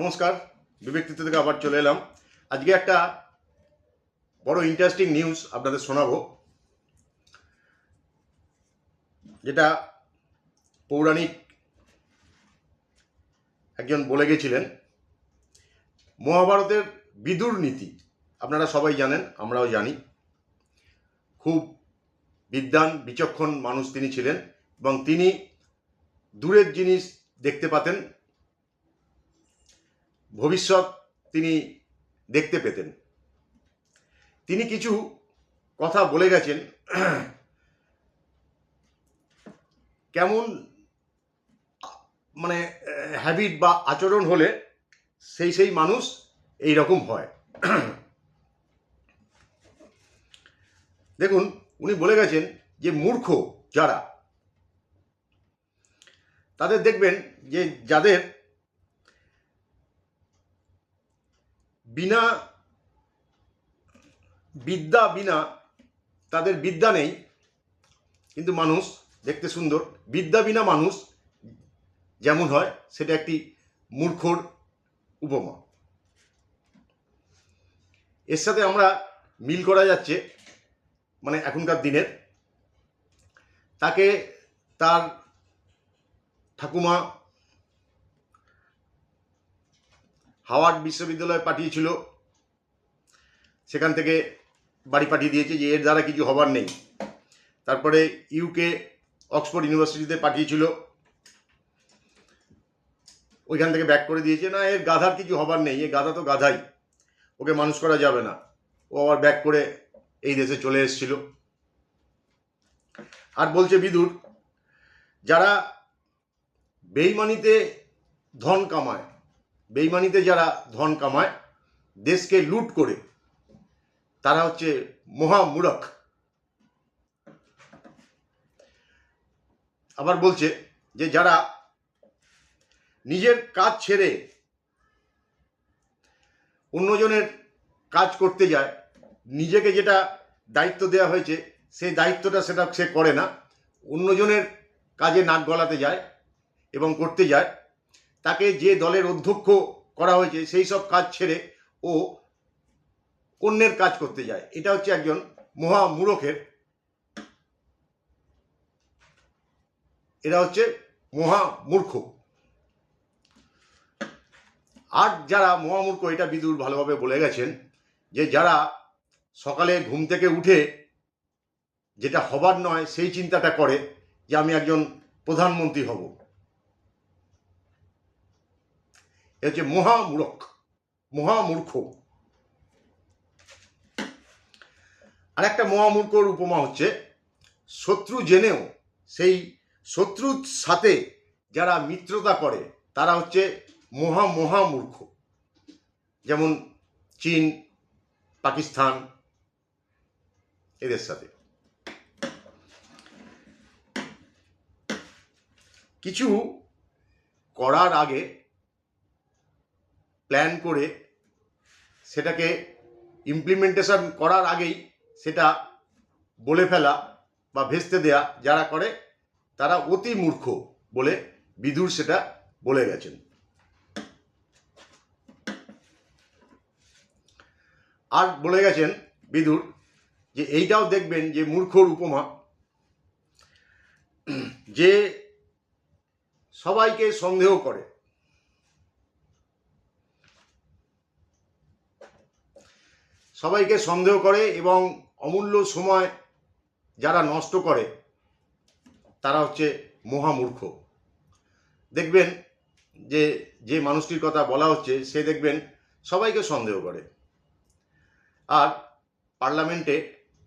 নমস্কার বিবেকৃত থেকে আবার চলে এলাম। আজকে একটা বড় ইন্টারেস্টিং নিউজ আপনাদের শোনাবো, যেটা পৌরাণিক একজন বলে গেছিলেন, মহাভারতের বিদুর নীতি। আপনারা সবাই জানেন, আমরাও জানি। খুব বিদ্বান, বিচক্ষণ মানুষ তিনি ছিলেন এবং তিনি দূরের জিনিস দেখতে পাতেন ভবিষ্যৎ তিনি দেখতে পেতেন। তিনি কিছু কথা বলে গেছেন। কেমন মানে হ্যাবিট বা আচরণ হলে সেই সেই মানুষ এই রকম হয়। দেখুন, উনি বলে গেছেন যে মূর্খ যারা, তাদের দেখবেন যে যাদের বিনা বিদ্যা বিনা তাদের বিদ্যা নেই। কিন্তু মানুষ দেখতে সুন্দর। বিদ্যা বিনা মানুষ যেমন হয়, সেটা একটি মূর্খর উপমা। এর সাথে আমরা মিল করা যাচ্ছে মানে এখনকার দিনের। তাকে তার ঠাকুমা হাওয়ার্ড বিশ্ববিদ্যালয়ে পাঠিয়েছিল। সেখান থেকে বাড়ি পাঠিয়ে দিয়েছে যে এর দ্বারা কিছু হবার নেই। তারপরে ইউকে অক্সফোর্ড ইউনিভার্সিটিতে পাঠিয়েছিল। ওইখান থেকে ব্যাক করে দিয়েছে। না, এর গাধার কিছু হবার নেই। এ গাধা তো গাধাই। ওকে মানুষ করা যাবে না। ও আবার ব্যাক করে এই দেশে চলে এসেছিল। আর বলছে বিদুর, যারা বেইমানিতে ধন কামায় বেইমানিতে যারা ধন কামায়, দেশকে লুট করে, তারা হচ্ছে মহামূরখ। আবার বলছে যে যারা নিজের কাজ ছেড়ে অন্যজনের কাজ করতে যায়, নিজেকে যেটা দায়িত্ব দেওয়া হয়েছে সেই দায়িত্বটা সেটা সে করে না। অন্যজনের কাজে নাক গলাতে যায় এবং করতে যায় তাকে যে দলের অধ্যক্ষ করা হয়েছে, সেই সব কাজ ছেড়ে ও অন্যের কাজ করতে যায়। এটা হচ্ছে একজন মহা মূরখের, এরা হচ্ছে মহা মূর্খ। আর যারা মহামূর্খ এটা বিদুর ভালোভাবে বলে গেছেন যে যারা সকালে ঘুম থেকে উঠে যেটা হবার নয়, সেই চিন্তাটা করে যে আমি একজন প্রধানমন্ত্রী হব। হচ্ছে মহামূরখ মহামূর্খ। আর একটা মহামূর্খর উপমা হচ্ছে, শত্রু জেনেও সেই শত্রুর সাথে যারা মিত্রতা করে, তারা হচ্ছে মহা মহামূর্খ। যেমন চীন, পাকিস্তান, এদের সাথে। কিছু করার আগে প্ল্যান করে সেটাকে ইমপ্লিমেন্টেশন করার আগেই সেটা বলে ফেলা বা ভেস্তে দেয়া যারা করে, তারা অতি মূর্খ বলে বিদুর সেটা বলে গেছেন। আর বলে গেছেন বিদুর যে এইটাও দেখবেন যে মূর্খর উপমা। যে সবাইকে সন্দেহ করে সবাইকে সন্দেহ করে এবং অমূল্য সময় যারা নষ্ট করে, তারা হচ্ছে মহামূর্খ। দেখবেন যে যে মানুষটির কথা বলা হচ্ছে, সে দেখবেন সবাইকে সন্দেহ করে। আর পার্লামেন্টে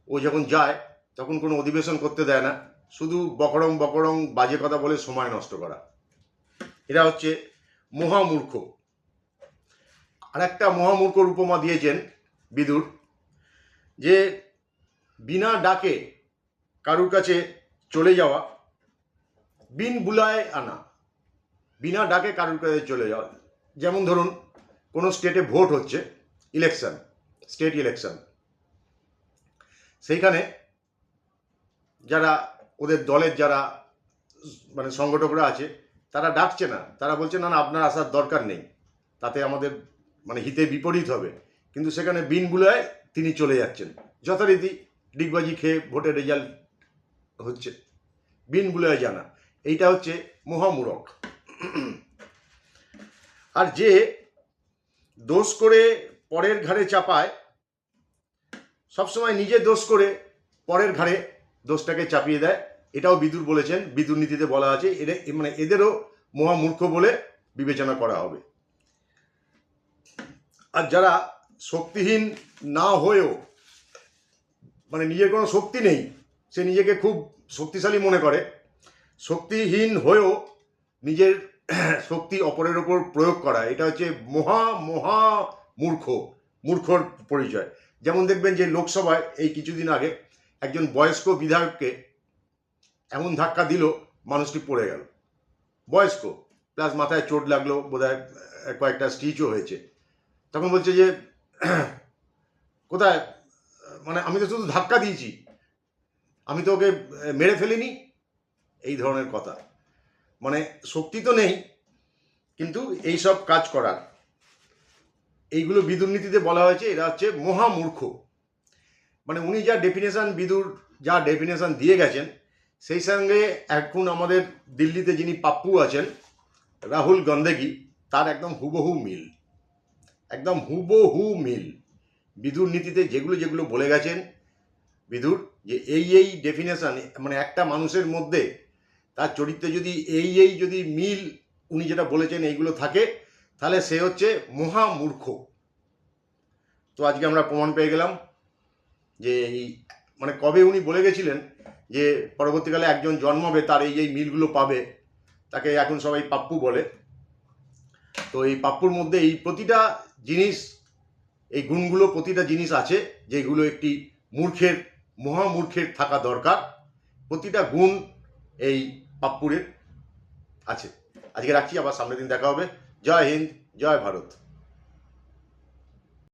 ও যখন যায়, তখন কোনো অধিবেশন করতে দেয় না। শুধু বকরং বকরং বাজে কথা বলে সময় নষ্ট করা। এরা হচ্ছে মহামূর্খ। আর একটা মহামূর্খর উপমা দিয়েছেন বিদুর, যে বিনা ডাকে কারুর কাছে চলে যাওয়া, বিন বুলায় আনা, বিনা ডাকে কারুর কাছে চলে যাওয়া। যেমন ধরুন, কোনো স্টেটে ভোট হচ্ছে ইলেকশন স্টেট ইলেকশন সেইখানে যারা, ওদের দলের যারা মানে সংগঠকরা আছে, তারা ডাকছে না। তারা বলছে, না না, আপনার আসার দরকার নেই। তাতে আমাদের মানে হিতে বিপরীত হবে। কিন্তু সেখানে বিন বুলায় তিনি চলে যাচ্ছেন। যথারীতি ডিগবাজি খেয়ে ভোটের রেজাল্ট হচ্ছে। বিন বুলায় জানা এইটা হচ্ছে মহামূরক আর যে দোষ করে পরের ঘাড়ে চাপায়, সবসময় নিজে দোষ করে পরের ঘাড়ে দোষটাকে চাপিয়ে দেয়। এটাও বিদুর বলেছেন, বিদুর নীতিতে বলা আছে, এদের মানে এদেরও মহামূর্খ বলে বিবেচনা করা হবে। আর যারা শক্তিহীন না হয়েও মানে নিজের কোনো শক্তি নেই, সে নিজেকে খুব শক্তিশালী মনে করে, শক্তিহীন হয়েও নিজের শক্তি অপরের ওপর প্রয়োগ করা, এটা হচ্ছে মহা মহা মূর্খ, মূর্খর পরিচয়। যেমন দেখবেন যে লোকসভায় এই কিছুদিন আগে একজন বয়স্ক বিধায়ককে এমন ধাক্কা দিল, মানুষটি পড়ে গেল। বয়স্ক, প্লাস মাথায় চোট লাগল, বোধহয় কয়েকটা স্টিচও হয়েছে। তখন বলছে যে কোথায়? মানে আমি তো শুধু ধাক্কা দিয়েছি। আমি তো ওকে মেরে ফেলিনি। এই ধরনের কথা। মানে শক্তি তো নেই, কিন্তু এই সব কাজ করার। এইগুলো বিদুর নীতিতে বলা হয়েছে, এরা হচ্ছে মহামূর্খ। মানে উনি যা ডেফিনেশন বিদুর, যা ডেফিনেশন দিয়ে গেছেন, সেই সঙ্গে এখন আমাদের দিল্লিতে যিনি পাপ্পু আছেন, রাহুল গন্দেগি তার একদম হুবহু মিল। একদম হুবহু মিল। বিদুর নীতিতে যেগুলো যেগুলো বলে গেছেন, বিদুর, যে এই এই ডেফিনেশন মানে একটা মানুষের মধ্যে তার চরিত্রে যদি এই এই যদি মিল উনি যেটা বলেছেন এইগুলো থাকে, তাহলে সে হচ্ছে মহামূর্খ। তো আজকে আমরা প্রমাণ পেয়ে গেলাম যে এই মানে কবে উনি বলে গেছিলেন যে পরবর্তীকালে একজন জন্মাবে, তার এই এই মিলগুলো পাবে, তাকে এখন সবাই পাপ্পু বলে। তো এই পাপ্পুর মধ্যে এই প্রতিটা জিনিস, এই গুণগুলো প্রতিটা জিনিস আছে যেগুলো একটি মূর্খের, মহামূর্খের থাকা দরকার। প্রতিটা গুণ এই পাপ্পুরের আছে। আজকে রাখছি, আবার সামনের দিন দেখা হবে। জয় হিন্দ, জয় ভারত।